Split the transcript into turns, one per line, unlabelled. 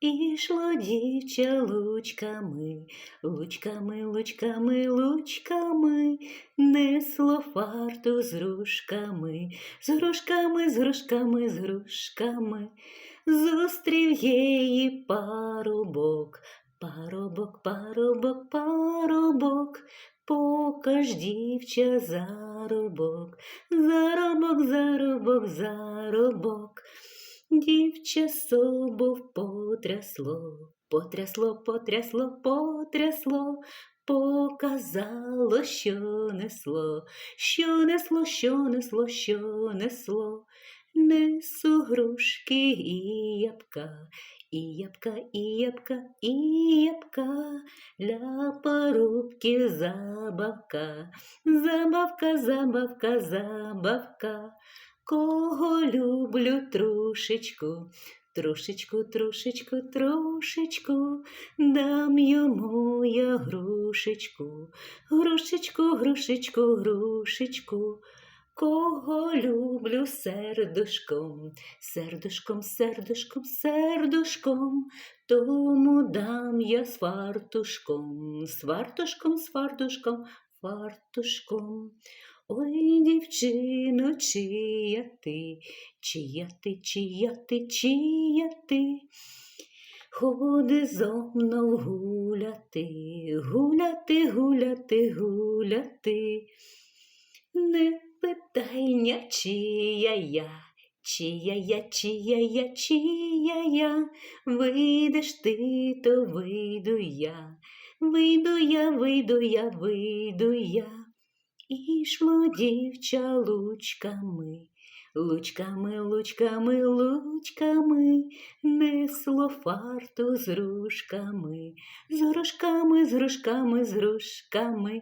Ішло дівча лучками, лучками, лучками, лучками, несло фарту з грушками, з грушками, з грушками, з грушками. Зустрів її парубок, парубок, парубок, парубок, покаж дівча заробок, заробок, заробок, заробок. Дівча собов потрясло, потрясло, потрясло, потрясло, показало, що несло, що несло, що несло, що несло. Несу грушки і ябка, і ябка, і ябка, і ябка, для парубків забавка, забавка, забавка, забавка. Кого люблю трошечку, трошечку, трошечку, трошечку, дам йому я грушечку, грушечку, грушечку, грушечку. Кого люблю сердушком, сердушком, сердушком, сердушком, тому дам я з фартушком, з фартушком, з фартушком, фартушком. Ой, дівчино, чия ти, чия ти, чия ти, чия ти, ходи зо мною гуляти, гуляти, гуляти, гуляти. Не питайня, чия я, чия я, чия я, чия я, вийдеш ти, то вийду я, вийду я, вийду я, вийду я. Ішло дівча лучками, лучками, лучками, лучками, несло фарту з грушками, з грушками, з грушками, з грушками.